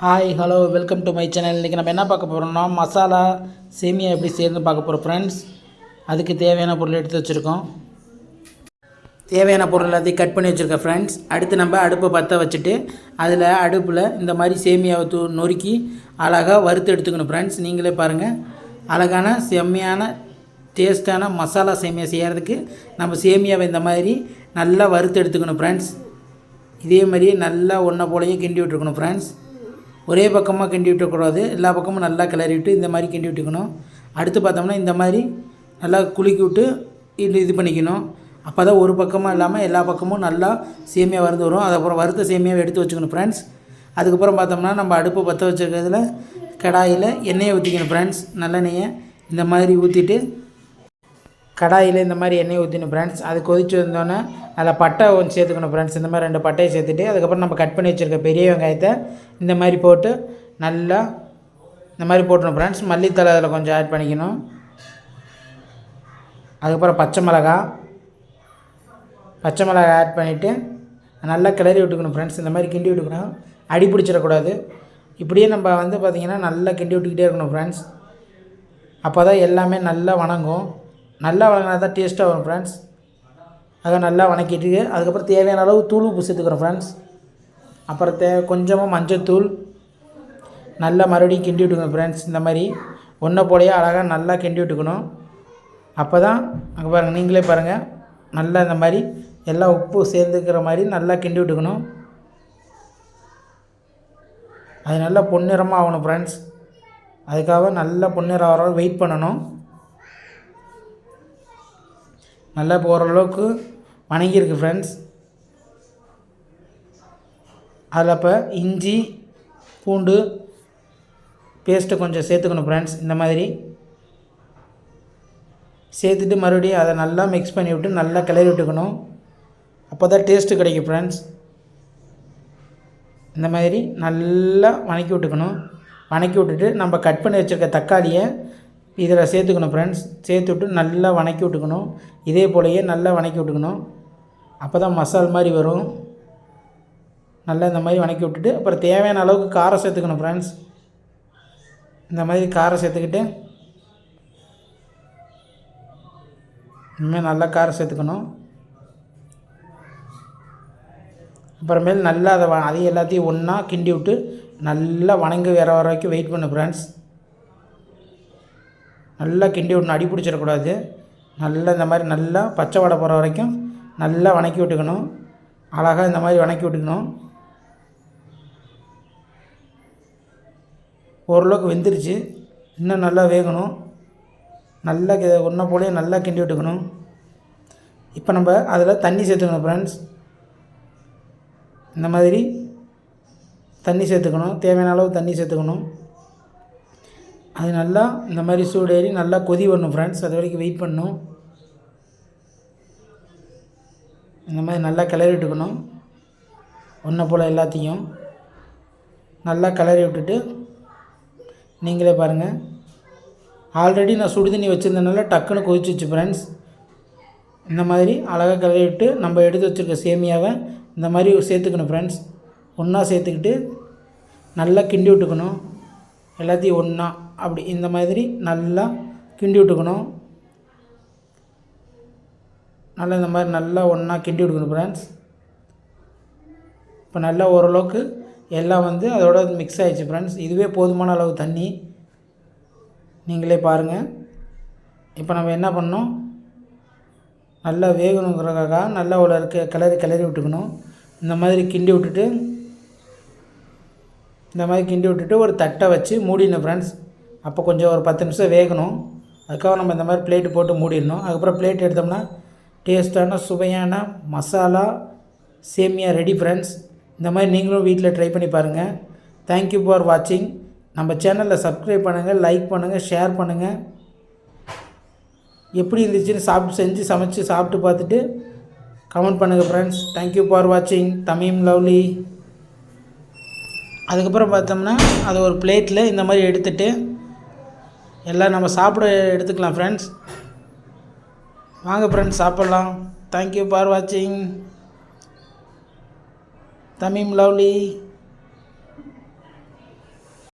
Hi hello welcome to my channel இன்றைக்கி நம்ம என்ன பார்க்க போகிறோம்னா மசாலா சேமியா எப்படி சேர்ந்து பார்க்க போகிறோம் ஃப்ரெண்ட்ஸ் அதுக்கு தேவையான பொருள் எடுத்து வச்சுருக்கோம். தேவையான பொருள் எல்லாத்தையும் கட் பண்ணி வச்சுருக்கேன் ஃப்ரெண்ட்ஸ் அடுத்து நம்ம அடுப்பை பற்ற வச்சுட்டு அதில் அடுப்பில் இந்த மாதிரி சேமியாவை தூ நொறுக்கி அழகாக வறுத்து எடுத்துக்கணும் ஃப்ரெண்ட்ஸ் நீங்களே பாருங்கள் அழகான செம்மையான டேஸ்ட்டான மசாலா சேமியா செய்கிறதுக்கு நம்ம சேமியாவை இந்த மாதிரி நல்லா வறுத்து எடுத்துக்கணும் ஃப்ரெண்ட்ஸ் இதே மாதிரி நல்லா ஒன்றை போலையும் கிண்டி விட்டுருக்கணும் ஃப்ரெண்ட்ஸ் ஒரே பக்கமாக கிண்டி விட்டக்கூடாது. எல்லா பக்கமும் நல்லா கிளறி விட்டு இந்த மாதிரி கிண்டி விட்டுக்கணும். அடுத்து பார்த்தோம்னா இந்த மாதிரி நல்லா குலுக்கி விட்டு இது இது பண்ணிக்கணும். அப்போ தான் ஒரு பக்கமாக இல்லாமல் எல்லா பக்கமும் நல்லா சேமியா வறுத்து வரும். அதுக்கப்புறம் வறுத்த சேமியாவை எடுத்து வச்சுக்கணும் ஃப்ரெண்ட்ஸ் அதுக்கப்புறம் பார்த்தோம்னா நம்ம அடுப்பு பற்ற வச்சுருக்கிறதுல கடாயில் எண்ணெயை ஊற்றிக்கணும் ஃப்ரெண்ட்ஸ் நல்லெண்ணெயை இந்த மாதிரி ஊற்றிட்டு கடாயில் இந்த மாதிரி எண்ணெய் ஊற்றினோம் ஃப்ரெண்ட்ஸ் அது கொதிச்சு வந்தோன்னே அதில் பட்டை ஒன்று சேர்த்துக்கணும் ஃப்ரெண்ட்ஸ் இந்த மாதிரி ரெண்டு பட்டையை சேர்த்துட்டு அதுக்கப்புறம் நம்ம கட் பண்ணி வச்சுருக்க பெரிய வெங்காயத்தை இந்த மாதிரி போட்டு நல்லா இந்த மாதிரி போட்டணும் ஃப்ரெண்ட்ஸ் மல்லித்தலை அதில் கொஞ்சம் ஆட் பண்ணிக்கணும். அதுக்கப்புறம் பச்சை மிளகா. பச்சை மிளகா ஆட் பண்ணிவிட்டு நல்லா கிளறி விட்டுக்கணும் ஃப்ரெண்ட்ஸ் இந்த மாதிரி கிண்டி விட்டுக்கணும். அடி பிடிச்சிடக்கூடாது. இப்படியே நம்ம வந்து பார்த்திங்கன்னா நல்லா கிண்டி விட்டுக்கிட்டே இருக்கணும் ஃப்ரெண்ட்ஸ் அப்போ தான் எல்லாமே நல்லா வணங்கும். நல்லா வணங்கினா தான் டேஸ்ட்டாக வரும் ஃப்ரெண்ட்ஸ் அதை நல்லா வணக்கிட்டு அதுக்கப்புறம் தேவையான அளவு தூள் உப்பு சேர்த்துக்கிறோம் ஃப்ரெண்ட்ஸ் அப்புறம் தே கொஞ்சமாக மஞ்சத்தூள் நல்லா மறுபடியும் கிண்டி விட்டுக்கணும் ஃப்ரெண்ட்ஸ் இந்த மாதிரி ஒன்றை போலையே அழகாக நல்லா கிண்டி விட்டுக்கணும். அப்போ தான் அங்கே பாருங்கள் நீங்களே பாருங்கள் நல்லா இந்த மாதிரி எல்லா உப்பு சேர்ந்துக்கிற மாதிரி நல்லா கிண்டி விட்டுக்கணும். அது நல்லா பொன்னிறமாக ஆகணும் ஃப்ரெண்ட்ஸ் அதுக்காக நல்லா பொன்னிறம் வர வெயிட் பண்ணணும். நல்லா இப்போ ஓரளவுக்கு வணங்கியிருக்கு ஃப்ரெண்ட்ஸ் அதில் இப்போ இஞ்சி பூண்டு பேஸ்ட்டை கொஞ்சம் சேர்த்துக்கணும் ஃப்ரெண்ட்ஸ் இந்த மாதிரி. சேர்த்துட்டு மறுபடியும் அதை நல்லா மிக்ஸ் பண்ணி விட்டு நல்லா கிளறி விட்டுக்கணும். அப்போ தான் டேஸ்ட்டு கிடைக்கும் ஃப்ரெண்ட்ஸ் இந்த மாதிரி நல்லா வணக்கி விட்டுக்கணும். வணக்கி விட்டுட்டு நம்ம கட் பண்ணி வச்சுருக்க தக்காளியை இதில் சேர்த்துக்கணும் ஃப்ரெண்ட்ஸ் சேர்த்து விட்டு நல்லா வணக்கி விட்டுக்கணும். இதே போலயே நல்லா வணக்கி விட்டுக்கணும். அப்போ தான் மசால் மாதிரி வரும். நல்லா இந்த மாதிரி வணக்கி விட்டுட்டு அப்புறம் தேவையான அளவுக்கு காரம் சேர்த்துக்கணும் ஃப்ரெண்ட்ஸ் இந்த மாதிரி காரம் சேர்த்துக்கிட்டு இனிமேல் நல்லா காரம் சேர்த்துக்கணும். அப்புறமேல் நல்லா அதை வ- அதையும் எல்லாத்தையும் ஒன்றா கிண்டி விட்டு நல்லா வணங்கி வர வர வரைக்கும் வெயிட் பண்ணு ஃப்ரெண்ட்ஸ் நல்லா கிண்டி விடணும். அடி பிடிச்சிடக்கூடாது. நல்லா இந்த மாதிரி நல்லா பச்சை வடை போகிற வரைக்கும் நல்லா வணக்கி விட்டுக்கணும். அழகாக இந்த மாதிரி வணக்கி விட்டுக்கணும். ஓரளவுக்கு வெந்துருச்சு. இன்னும் நல்லா வேகணும். நல்லா ஒன்றை போலேயே நல்லா கிண்டி விட்டுக்கணும். இப்போ நம்ம அதில் தண்ணி சேர்த்துக்கணும் ஃப்ரெண்ட்ஸ் இந்த மாதிரி தண்ணி சேர்த்துக்கணும். தேவையான அளவு தண்ணி சேர்த்துக்கணும். அது நல்லா இந்த மாதிரி சூடேறி நல்லா கொதி வரணும் ஃப்ரெண்ட்ஸ் அது வரைக்கும் வெயிட் பண்ணும் இந்த மாதிரி நல்லா கிளறி விட்டுக்கணும். ஒன்றை போல் எல்லாத்தையும் நல்லா கிளறி விட்டுட்டு நீங்களே பாருங்கள் ஆல்ரெடி நான் சுடு தண்ணி வச்சுருந்தனால டக்குன்னு கொதிச்சிச்சு ஃப்ரெண்ட்ஸ் இந்த மாதிரி அழகாக கிளறி விட்டு நம்ம எடுத்து வச்சுருக்க சேமியாவை இந்த மாதிரி சேர்த்துக்கணும் ஃப்ரெண்ட்ஸ் ஒன்றா சேர்த்துக்கிட்டு நல்லா கிண்டி விட்டுக்கணும். எல்லாத்தையும் ஒன்றா அப்படி இந்த மாதிரி நல்லா கிண்டி விட்டுக்கணும். நல்லா இந்த மாதிரி நல்லா ஒன்றா கிண்டி விட்டுக்கணும் ஃப்ரெண்ட்ஸ் இப்போ நல்லா ஓரளவுக்கு எல்லாம் வந்து அதோட மிக்ஸ் ஆகிடுச்சு ஃப்ரெண்ட்ஸ் இதுவே போதுமான அளவு தண்ணி. நீங்களே பாருங்கள் இப்போ நம்ம என்ன பண்ணோம் நல்லா வேகணுங்கிறதுக்காக நல்லா உள்ள இருக்க கிளறி கிளறி விட்டுக்கணும். இந்த மாதிரி கிண்டி விட்டுட்டு இந்த மாதிரி கிண்டி விட்டுட்டு ஒரு தட்டை வச்சு மூடிடணும் ஃப்ரெண்ட்ஸ் அப்போ கொஞ்சம் ஒரு பத்து நிமிஷம் வேகணும். அதுக்காக நம்ம இந்த மாதிரி பிளேட்டு போட்டு மூடிடணும். அதுக்கப்புறம் பிளேட் எடுத்தோம்னா டேஸ்ட்டான சுவையான மசாலா சேமியா ரெடி ஃப்ரெண்ட்ஸ் இந்த மாதிரி நீங்களும் வீட்டில் ட்ரை பண்ணி பாருங்கள் தேங்க்யூ ஃபார் வாட்சிங் நம்ம சேனலில் சப்ஸ்கிரைப் பண்ணுங்கள் லைக் பண்ணுங்கள் ஷேர் பண்ணுங்கள் எப்படி இருந்துச்சுன்னு சாப்பிட்டு செஞ்சு சமைச்சு சாப்பிட்டு பார்த்துட்டு கமெண்ட் பண்ணுங்கள் ஃப்ரெண்ட்ஸ் தேங்க்யூ ஃபார் வாட்சிங் தமிம் லவ்லி அதுக்கப்புறம் பார்த்தோம்னா அதை ஒரு பிளேட்டில் இந்த மாதிரி எடுத்துட்டு எல்லாம் நம்ம சாப்பிட எடுத்துக்கலாம் ஃப்ரெண்ட்ஸ் வாங்க ஃப்ரெண்ட்ஸ் சாப்பிட்லாம். தேங்க்யூ ஃபார் வாட்சிங் தமிம் லவ்லி